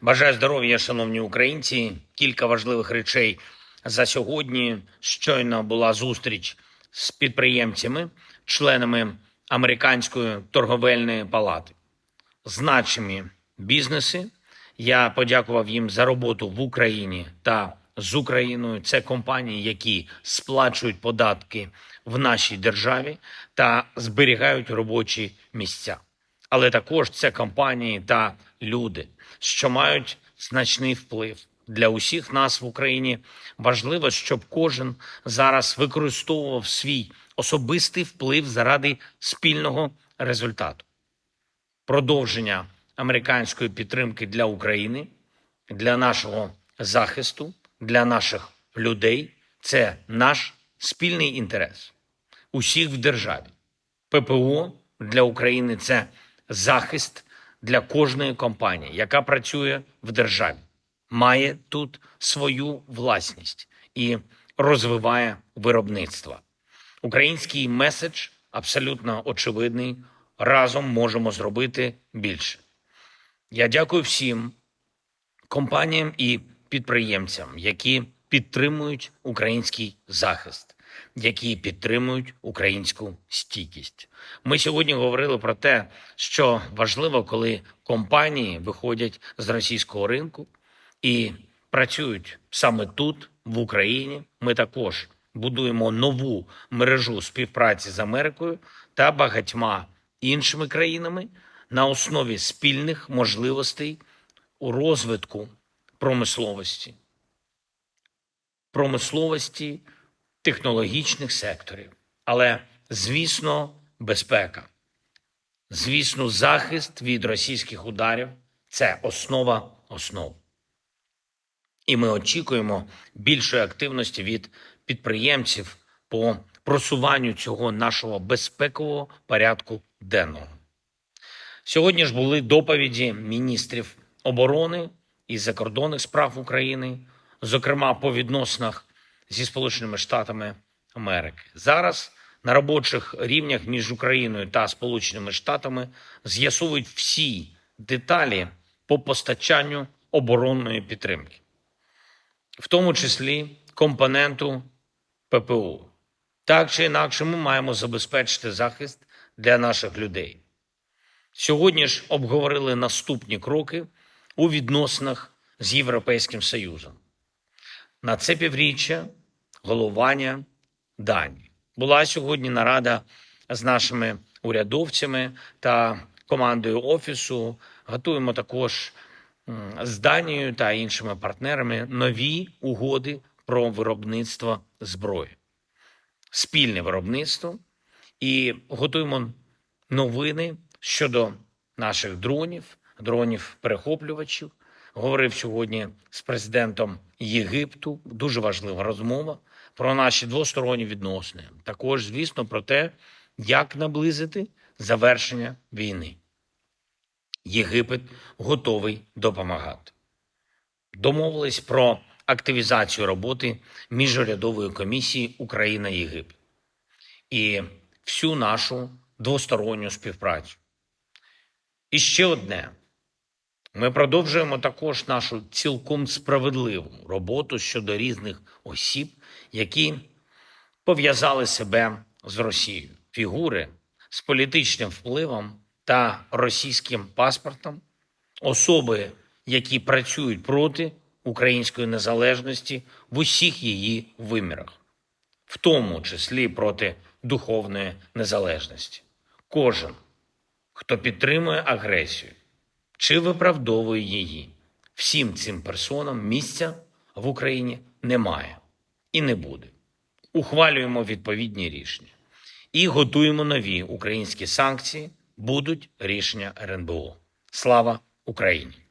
Бажаю здоров'я, шановні українці. Кілька важливих речей за сьогодні. Щойно була зустріч з підприємцями, членами американської торговельної палати. Значимі бізнеси. Я подякував їм за роботу в Україні та з Україною. Це компанії, які сплачують податки в нашій державі та зберігають робочі місця. Але також це компанії та люди, що мають значний вплив для усіх нас в Україні. Важливо, щоб кожен зараз використовував свій особистий вплив заради спільного результату. Продовження американської підтримки для України, для нашого захисту, для наших людей це наш спільний інтерес усіх в державі. ППО для України це захист для кожної компанії, яка працює в державі, має тут свою власність і розвиває виробництво. Український меседж абсолютно очевидний. Разом можемо зробити більше. Я дякую всім компаніям і підприємцям, які підтримують український захист, які підтримують українську стійкість. Ми сьогодні говорили про те, що важливо, коли компанії виходять з російського ринку і працюють саме тут, в Україні. Ми також будуємо нову мережу співпраці з Америкою та багатьма іншими країнами на основі спільних можливостей у розвитку промисловості, промисловості технологічних секторів. Але, звісно, безпека, звісно, захист від російських ударів це основа основ. І ми очікуємо більшої активності від підприємців по просуванню цього нашого безпекового порядку денного. Сьогодні ж були доповіді міністрів оборони і закордонних справ України, зокрема по відносинах зі Сполученими Штатами Америки. Зараз на робочих рівнях між Україною та Сполученими Штатами з'ясовують всі деталі по постачанню оборонної підтримки, в тому числі компоненту ППО. Так чи інакше, ми маємо забезпечити захист для наших людей. Сьогодні ж обговорили наступні кроки у відносинах з Європейським Союзом. На це півріччя головування Данії. Була сьогодні нарада з нашими урядовцями та командою офісу. Готуємо також з Данією та іншими партнерами нові угоди про виробництво зброї, спільне виробництво і готуємо новини щодо наших дронів, дронів-перехоплювачів. Говорив сьогодні з президентом Єгипту. Дуже важлива розмова про наші двосторонні відносини. Також, звісно, про те, як наблизити завершення війни. Єгипет готовий допомагати. Домовились про активізацію роботи міжурядової комісії Україна-Єгипет і всю нашу двосторонню співпрацю. І ще одне. Ми продовжуємо також нашу цілком справедливу роботу щодо різних осіб, які пов'язали себе з Росією. Фігури з політичним впливом та російським паспортом, особи, які працюють проти української незалежності в усіх її вимірах, в тому числі проти духовної незалежності. Кожен, хто підтримує агресію чи виправдовує її, всім цим персонам місця в Україні немає і не буде. Ухвалюємо відповідні рішення і готуємо нові українські санкції. Будуть рішення РНБО. Слава Україні!